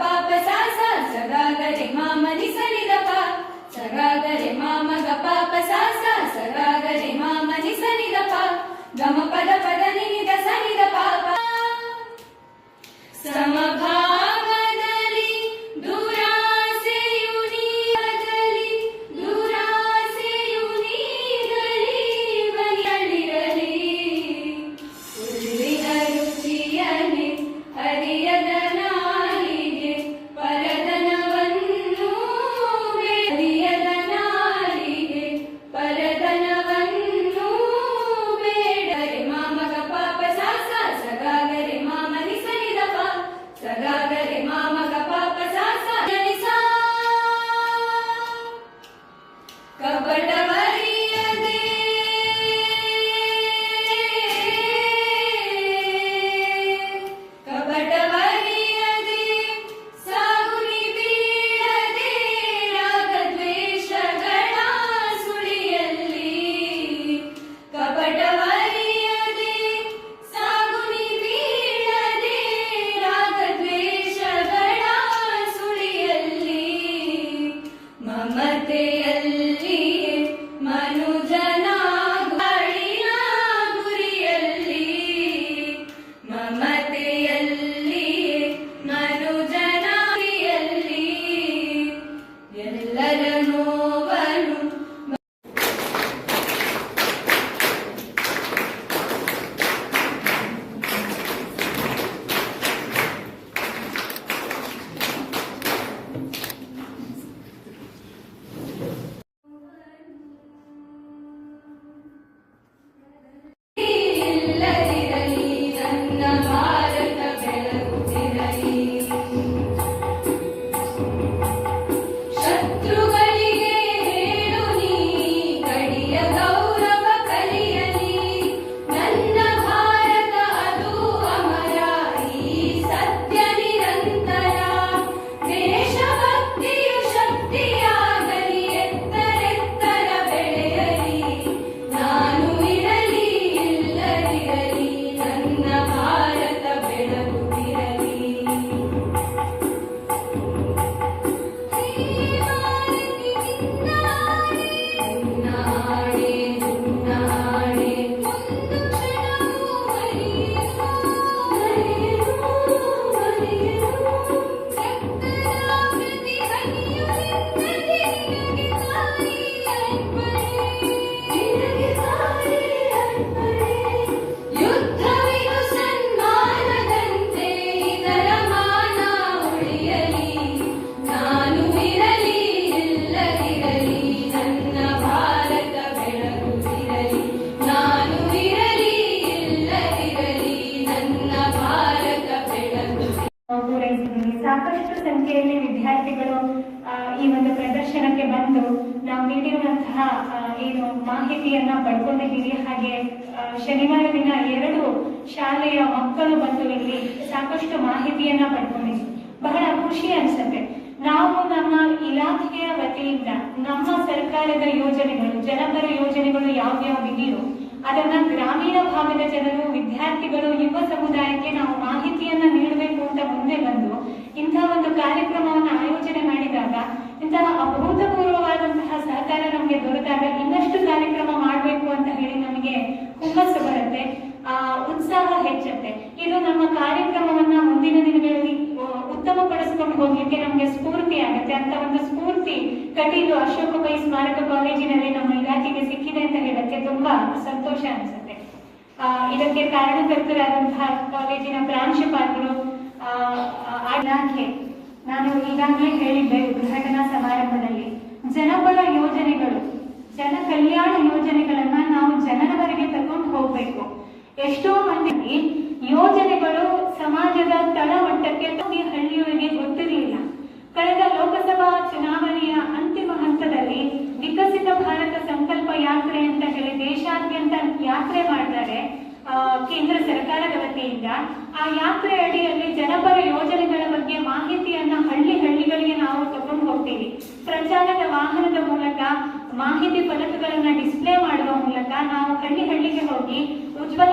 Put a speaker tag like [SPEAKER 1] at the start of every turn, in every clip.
[SPEAKER 1] papa
[SPEAKER 2] sasa sagagare mama nisanidapa sagagare mama ga papa sasa sagagare mama nisanidapa gama pada pada But
[SPEAKER 1] ಸಂಖ್ಯೆಯಲ್ಲಿ ವಿದ್ಯಾರ್ಥಿಗಳು ಈ ಒಂದು ಪ್ರದರ್ಶನಕ್ಕೆ ಬಂದು ನಾವು ನೀಡಿರುವಂತಹ ಏನು ಮಾಹಿತಿಯನ್ನ ಪಡ್ಕೊಂಡಿದ್ದೀವಿ. ಹಾಗೆ ಶನಿವಾರ ದಿನ ಎರಡು ಶಾಲೆಯ ಮಕ್ಕಳು ಬಂದು ಇಲ್ಲಿ ಸಾಕಷ್ಟು ಮಾಹಿತಿಯನ್ನ ಪಡ್ಕೊಂಡಿದ್ವಿ. ಬಹಳ ಖುಷಿ ಅನ್ಸುತ್ತೆ. ನಾವು ನಮ್ಮ ಇಲಾಖೆಯ ವತಿಯಿಂದ ನಮ್ಮ ಸರ್ಕಾರದ ಯೋಜನೆಗಳು, ಜನಪರ ಯೋಜನೆಗಳು ಯಾವ್ಯಾವಿದೆಯೋ ಅದನ್ನ ಗ್ರಾಮೀಣ ಭಾಗದ ಜನರು, ವಿದ್ಯಾರ್ಥಿಗಳು, ಯುವ ಸಮುದಾಯಕ್ಕೆ ನಾವು ಮಾಹಿತಿಯನ್ನ ನೀಡಬೇಕು ಅಂತ ಮುಂದೆ ಬಂದು ಇಂತಹ ಒಂದು ಕಾರ್ಯಕ್ರಮವನ್ನ ಆಯೋಜನೆ ಮಾಡಿದಾಗ ಇಂತಹ ಅಭೂತಪೂರ್ವವಾದಂತಹ ಸಹಕಾರ ನಮಗೆ ದೊರೆತಾಗ ಇನ್ನಷ್ಟು ಕಾರ್ಯಕ್ರಮ ಮಾಡಬೇಕು ಅಂತ ಹೇಳಿ ನಮಗೆ ಹುಮ್ಮಸ್ಸು ಬರುತ್ತೆ, ಆ, ಉತ್ಸಾಹ ಹೆಚ್ಚುತ್ತೆ. ಇದು ನಮ್ಮ ಕಾರ್ಯಕ್ರಮವನ್ನ ಮುಂದಿನ ದಿನಗಳಲ್ಲಿ ಉತ್ತಮಪಡಿಸಿಕೊಂಡು ಹೋಗ್ಲಿಕ್ಕೆ ನಮಗೆ ಸ್ಫೂರ್ತಿ ಆಗುತ್ತೆ. ಅಂತ ಒಂದು ಸ್ಫೂರ್ತಿ ಕಟೀಲು ಅಶೋಕ ಪೈ ಸ್ಮಾರಕ ಕಾಲೇಜಿನಲ್ಲಿ ನಮ್ಮ ಇಲಾಖೆಗೆ ಸಿಕ್ಕಿದೆ ಅಂತ ಹೇಳಕ್ಕೆ ತುಂಬಾ ಸಂತೋಷ ಅನ್ಸುತ್ತೆ. ಇದಕ್ಕೆ ಕಾರಣಕರ್ತರಾದಂತಹ ಕಾಲೇಜಿನ ಪ್ರಾಂಶುಪಾಲರು ಇಲಾಖೆ, ನಾನು ಈಗಾಗಲೇ ಹೇಳಿದ್ದೆ ಉದ್ಘಾಟನಾ ಸಮಾರಂಭದಲ್ಲಿ. ಜನಪರ ಯೋಜನೆಗಳು, ಜನ ಕಲ್ಯಾಣ ಯೋಜನೆಗಳನ್ನ ನಾವು ಜನರವರೆಗೆ ತಗೊಂಡು ಹೋಗ್ಬೇಕು. ಎಷ್ಟೋ ಮಂದಿಗೆ ಯೋಜನೆಗಳು ಸಮಾಜದ ತಳಮಟ್ಟಕ್ಕೆ ಹಳ್ಳಿಯವರಿಗೆ ಗೊತ್ತಿರಲಿಲ್ಲ. ಕಳೆದ ಲೋಕಸಭಾ ಚುನಾವಣೆಯ ಅಂತಿಮ ಹಂತದಲ್ಲಿ ವಿಕಸಿತ ಭಾರತ ಸಂಕಲ್ಪ ಯಾತ್ರೆ ಅಂತ ಹೇಳಿ ದೇಶಾದ್ಯಂತ ಯಾತ್ರೆ ಮಾಡ್ತಾರೆ ಕೇಂದ್ರ ಸರ್ಕಾರದ ವತಿಯಿಂದ ಆ ಯಾತ್ರೆ ಅಡಿಯಲ್ಲಿ ಜನಪರ ಯೋಜನೆಗಳ ಬಗ್ಗೆ ಮಾಹಿತಿಯನ್ನ ಹಳ್ಳಿ ಹಳ್ಳಿಗಳಿಗೆ ನಾವು ತಗೊಂಡು ಹೋಗ್ತೀವಿ. ಪ್ರಚಾರದ ವಾಹನದ ಮೂಲಕ ಮಾಹಿತಿ ಫಲಕಗಳನ್ನ ಡಿಸ್ಪ್ಲೇ ಮಾಡುವ ಮೂಲಕ ನಾವು ಹಳ್ಳಿ ಹಳ್ಳಿಗೆ ಹೋಗಿ ಉಜ್ವಲ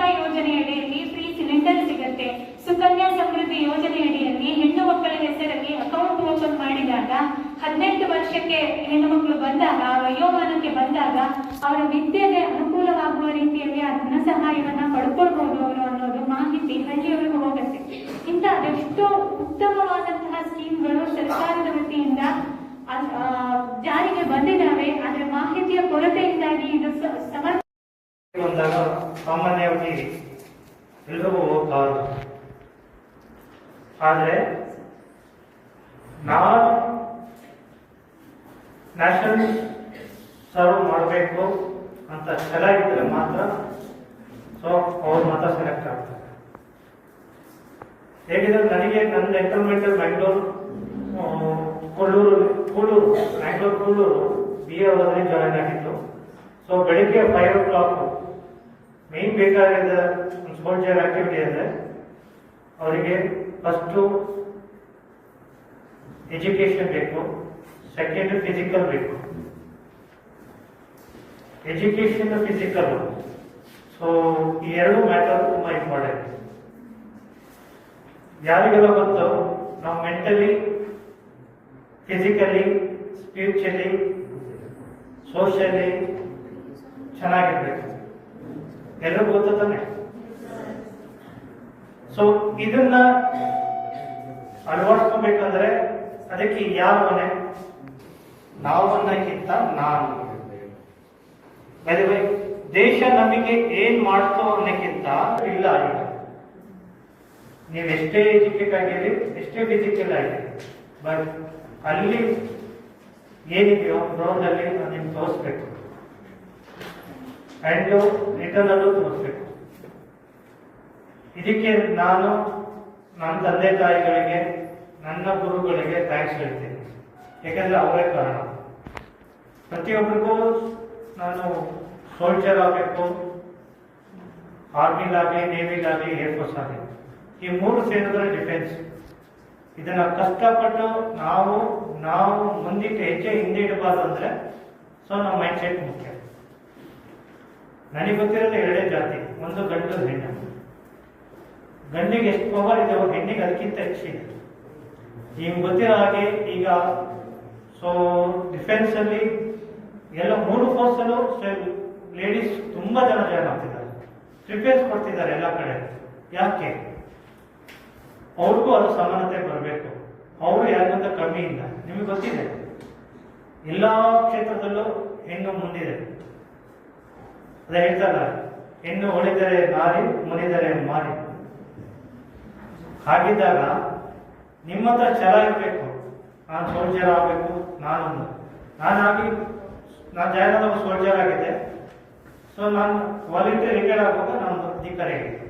[SPEAKER 1] ವರ್ಷಕ್ಕೆ ಹೆಣ್ಣು ಮಕ್ಕಳು ಬಂದಾಗ ವಯೋಮಾನಕ್ಕೆ ಬಂದಾಗ, ಅವರ ವಿದ್ಯೆಗೆ ಅನುಕೂಲವಾಗುವ ರೀತಿಯಲ್ಲಿ ಆ ಧನ ಸಹಾಯವನ್ನ ಪಡ್ಕೊಳ್ಬಹುದು ಅವರು ಅನ್ನೋದು ಮಾಹಿತಿ ಹಳ್ಳಿಯವರೆಗೂ ಹೋಗುತ್ತೆ. ಇಂತಹ ಅದೆಷ್ಟೋ ಉತ್ತಮವಾದಂತಹ ಸ್ಕೀಮ್ಗಳು ಸರ್ಕಾರದ ವತಿಯಿಂದ ಜಾರಿಗೆ ಬಂದಿದ್ದಾವೆ. ಆದ್ರೆ ಮಾಹಿತಿಯ ಕೊರತೆಯಿಂದಾಗಿ ಇದು ಸಮರ್ಥ
[SPEAKER 3] ಸಾಮಾನ್ಯವಾಗಿ ಹೋಗಬಾರದು. ಆದರೆ ನ್ಯಾಷನಲ್ ಸರ್ವ್ ಮಾಡಬೇಕು ಅಂತ ಇದ್ರೆ ಮಾತ್ರ ಸೊ ಅವ್ರು ಮಾತ್ರ ಸೆಲೆಕ್ಟ್ ಆಗ್ತಾರೆ ಹೇಗಿದ್ರೆ ನನಗೆ ನನ್ನ ಎಂಟರ್ಮೆಂಟಲ್ Bengaluru Kollur Kulur Bangalore Kulur B A ಓದಿ ಜಾಯಿನ್ ಆಗಿತ್ತು ಸೊ ಬೆಳಿಗ್ಗೆ ಫೈವ್ ಓ ಕ್ಲಾಕ್ ಮೇನ್ ಬೇಕಾಗಿದ್ದ ಸೋಲ್ಜರ್ ಆಕ್ಟಿವಿಟಿ ಅಂದರೆ ಅವರಿಗೆ ಫಸ್ಟು ಎಜುಕೇಷನ್ ಬೇಕು. ಸೆಕೆಂಡ್ ಫಿಸಿಕಲ್ ಬೇಕು ಎಜುಕೇಶನ್ ಫಿಸಿಕಲ್ ಸೊ ಈ ಎರಡು ಮ್ಯಾಟರ್ ತುಂಬಾ ಇಂಪಾರ್ಟೆಂಟ್ ಯಾರಿಗೆಲ್ಲ ಗೊತ್ತು? ನಾವು ಮೆಂಟಲಿ ಫಿಸಿಕಲಿ ಸ್ಪಿರಿಚುಲಿ ಸೋಷಿಯಲಿ ಚೆನ್ನಾಗಿರ್ಬೇಕು. ಎಲ್ಲರಿಗೂ ಗೊತ್ತು ತಾನೆ? ಸೊ ಇದನ್ನ ಅಳವಡಿಸ್ಕೋಬೇಕಂದ್ರೆ ಅದಕ್ಕೆ ಯಾವ ಮನೆ ನಾವು ಅನ್ನಕ್ಕಿಂತ ನಾನು the ದೇಶ ನಮಗೆ ಏನ್ ಮಾಡ್ತೋ ಅನ್ನಕ್ಕಿಂತ ಇಲ್ಲ ಈಗ. ನೀವು ಎಷ್ಟೇ ಎಜುಕೇಟ್ ಆಗಿರಿ, ಎಷ್ಟೇ ಫಿಸಿಕಲ್ ಆಗಿರಿ ಬಟ್ ಅಲ್ಲಿ ಏನಿದೆಯೋ ಗ್ರೌಂಡಲ್ಲಿ ನಿಮ್ಗೆ ತೋರಿಸ್ಬೇಕು. ಅಂಡ್ ರಿಟರ್ನ್ ಅಲ್ಲೂ ತೋರಿಸ್ಬೇಕು. ಇದಕ್ಕೆ ನಾನು ನನ್ನ ತಂದೆ ತಾಯಿಗಳಿಗೆ, ನನ್ನ ಗುರುಗಳಿಗೆ ಥ್ಯಾಂಕ್ಸ್ ಹೇಳ್ತೀನಿ. ಯಾಕಂದ್ರೆ ಅವರೇ ಕಾರಣ. ಪ್ರತಿಯೊಬ್ಬರಿಗೂ ನಾನು ಸೋಲ್ಜರ್ ಆಗಬೇಕು ಆರ್ಮಿಲಾಗಲಿ ನೇವಿಲಾಗಲಿ ಏರ್ಫೋರ್ಸ್ ಆಗಲಿ. ಈ ಮೂರು ಸೇರಿದ್ರೆ ಡಿಫೆನ್ಸ್ ಇದನ್ನ ಕಷ್ಟಪಟ್ಟು ನಾವು ನಾವು ಮುಂದಕ್ಕೆ ಹೆಜ್ಜೆ ಹಿಂದೆ ಇಡಬಾರ್ದು ಅಂದ್ರೆ ಸೊ ನಮ್ಮ ಮೈಂಡ್ ಸೆಟ್ ಮುಖ್ಯ. ನನಗೆ ಗೊತ್ತಿರೋದು ಎರಡೇ ಜಾತಿ, ಒಂದು ಗಂಡು, ಹೆಣ್ಣು. ಗಂಡಿಗೆ ಎಷ್ಟು ಪವರ್ ಇದೆ ಹೆಣ್ಣಿಗೆ ಅದಕ್ಕಿಂತ ಹೆಚ್ಚಿದೆ ಈಗ ಗೊತ್ತಿರೋ ಹಾಗೆ ಈಗ ಸೊ ಡಿಫೆನ್ಸ್ ಅಲ್ಲಿ ಎಲ್ಲ ಮೂರು ಫೋರ್ಸ್ ಅಲ್ಲೂ ಲೇಡೀಸ್ ತುಂಬಾ ಜನ ಜಾಯ್ನ್ ಆಗ್ತಿದ್ದಾರೆ. ಪ್ರಿಫರೆನ್ಸ್ ಕೊಡ್ತಿದ್ದಾರೆ ಎಲ್ಲ ಕಡೆ. ಯಾಕೆ? ಅವ್ರಿಗೂ ಅದು ಸಮಾನತೆ ಬರಬೇಕು. ಅವರು ಯಾರಿಗಿಂತ ಕಮ್ಮಿ ಇಲ್ಲ. ನಿಮಗೆ ಗೊತ್ತಿದೆ? ಎಲ್ಲ ಕ್ಷೇತ್ರದಲ್ಲೂ ಹೆಣ್ಣು ಮುಂದಿದೆ. ಅದೇ ಹೇಳ್ತಾರ ಹೆಣ್ಣು ಹೊಡಿದರೆ ನಾರಿ ಮುನಿದರೆ ಮಾರಿ. ಹಾಗಿದ್ದಾಗ ನಿಮ್ಮ ಹತ್ರ ಛಲ ಇರಬೇಕು. ನಾನು ಸೋಲ್ಜರ್ ಆಗಬೇಕು ನಾನು ನಾನಾಗಿ ನಾನು ಜಾಯ್ನ್ ಆದಾಗ ಸೋಲ್ಜರ್ ಆಗಿದ್ದೆ ಸೊ ನಾನು ವಾಲಂಟಿಯರ್ ರಿಟೈರ್ಡ್ ಆಗುವಾಗ ನಾನು ಅಧಿಕಾರಿ ಆಗಿದ್ದೆ